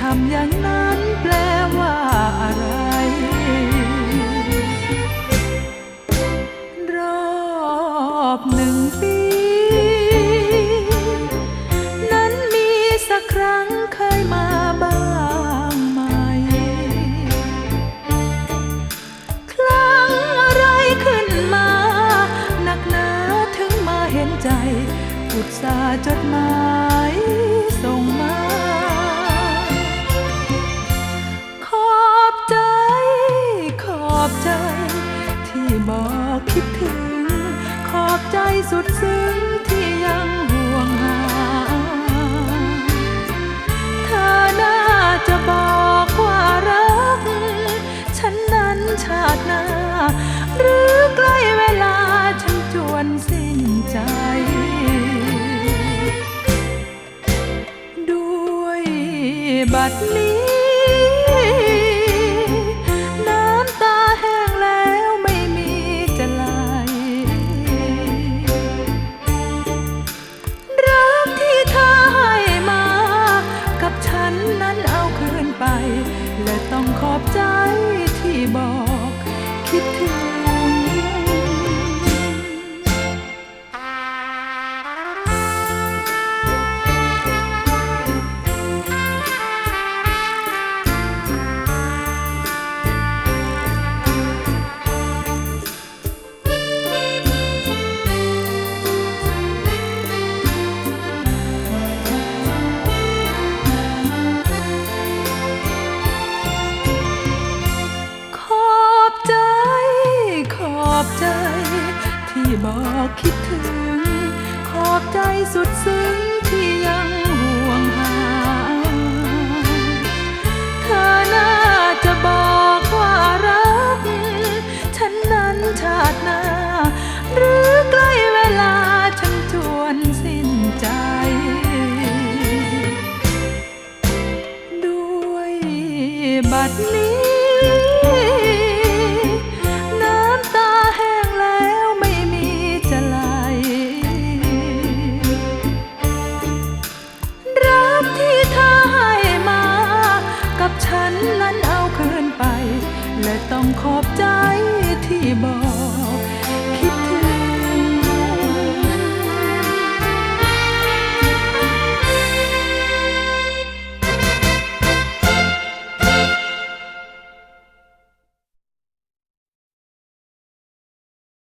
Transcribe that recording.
ทำอย่างนั้นแปลว่าอะไร รอบหนึ่งปี นั้นมีสักครั้งเคยมาบ้างไหม ครั้งอะไรขึ้นมาหนักหนาถึงมาเห็นใจอุตสาจดหมาย คิดถึง ขอบใจสุดซึ้งที่ยังห่วงหา เธอน่าจะบอกว่ารัก ฉันนั้นชาติหน้า หรือใกล้เวลาฉันจวนสิ้นใจด้วยบัดนี้น้ ที่บอกคิดถึง ขอบใจสุดซึ้งที่ยัง ต้องขอบใจ